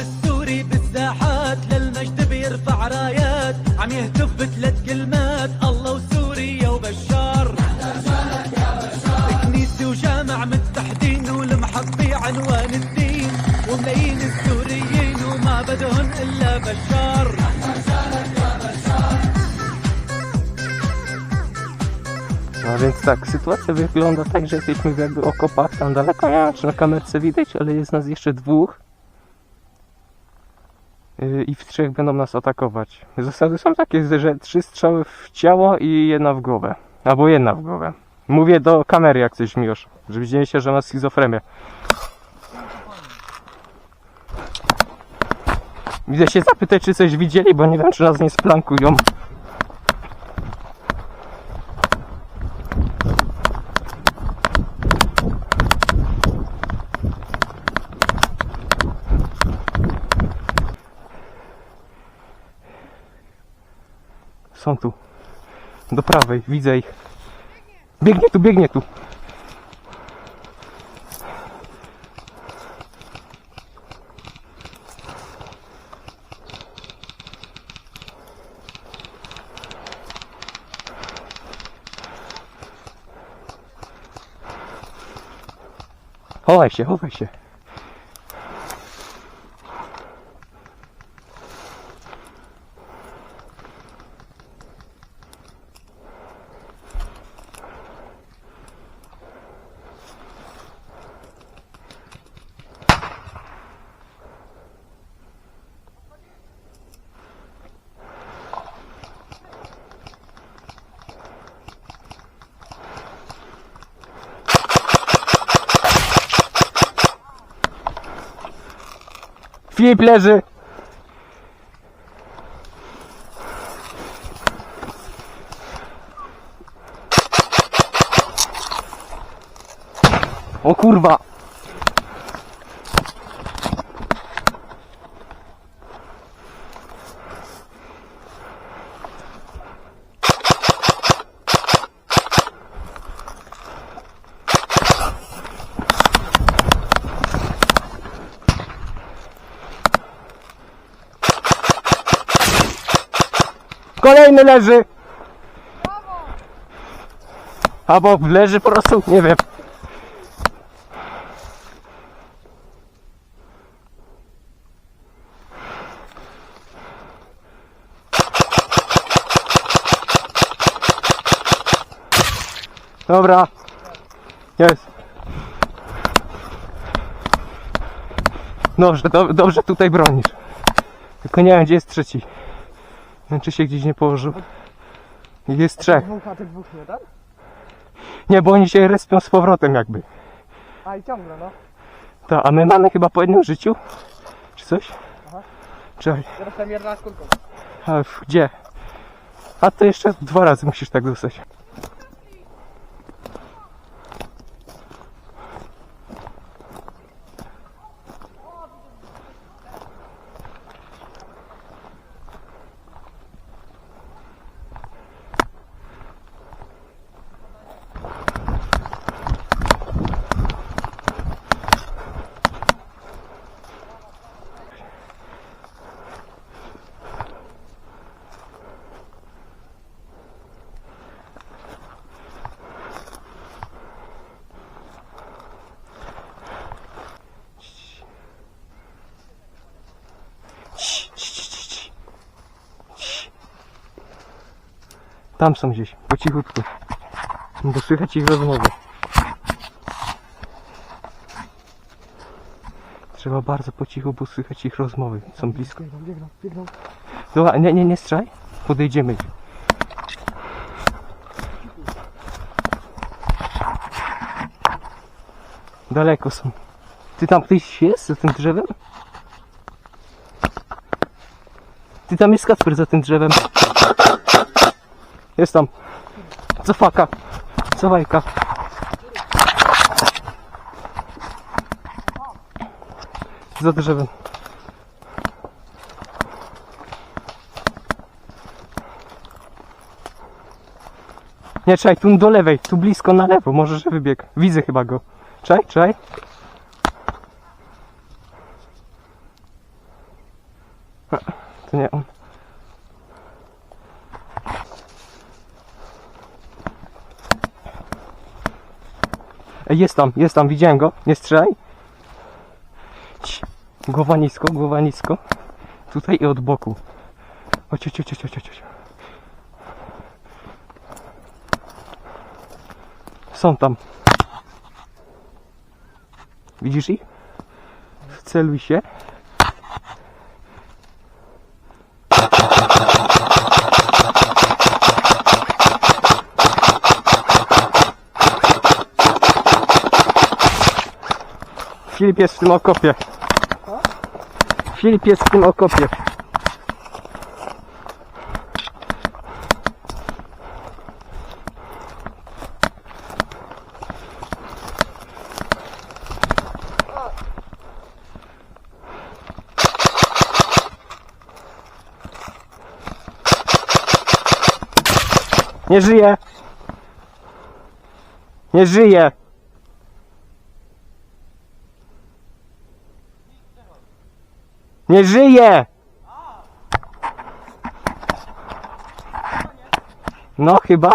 السوري بالساحات للمجد بيرفع رايات. عم يهتف بثلاث كلمات الله وسوريا وبشار. كنيسة وجامع متحدين والمحطي عنوان الدين. وملايين السوريين وما بدهن إلا بشار. No więc tak, sytuacja wygląda tak, że jesteśmy jakby okopach tam daleko, nie wiem czy na kamerce widać, ale jest nas jeszcze dwóch. Yy, I w trzech będą nas atakować. Zasady są takie, że trzy strzały w ciało i jedna w głowę. Albo jedna w głowę. Mówię do kamery jak coś miłosz, żeby widzieli się, że ma schizofrenię. Widzę się zapytać, czy coś widzieli, bo nie wiem, czy nas nie splankują. Są tu. Do prawej, widzę ich. Biegnie tu, biegnie tu. Chowaj się, chowaj się. Filip leży. O kurwa. Kolejny leży. Albo leży po prostu, nie wiem. Dobra. Jest. Dobrze, do, dobrze tutaj bronisz. Tylko nie wiem, gdzie jest trzeci. Wiem, czy się gdzieś nie położył. Jest trzech. Dwóch, a tych dwóch nie, tak? Nie, bo oni się respią z powrotem jakby. A i ciągle, no. Ta, a my mamy chyba po jednym życiu? Czy coś? Aha. Czekaj, Teraz tam jedna z kulką. a gdzie? A to jeszcze dwa razy musisz tak dostać. Tam są gdzieś, po cichutku. Bo słychać ich rozmowy. Trzeba bardzo po cichu, bo słychać ich rozmowy. Są blisko. Biegną, biegną, biegną. Dobra, nie, nie, nie strzelaj. Podejdziemy. Daleko są. Ty tam ktoś jest za tym drzewem? Ty tam jest Kacper za tym drzewem. Jest tam. Cofaka. Cofajka. Za drzewem. Nie, czekaj, tu do lewej, tu blisko na lewo, może że wybieg. Widzę chyba go. Czekaj, czekaj. To nie on. Jest tam, jest tam, widziałem go. Nie strzelaj. Głowa nisko, głowa nisko. Tutaj i od boku. Chodź, chodź, chodź, chodź, chodź. Są tam. Widzisz ich? Wceluj się. Filip jest w tym okopie. Filip jest w tym okopie. Nie żyje. Nie żyje. Nie żyje! No chyba.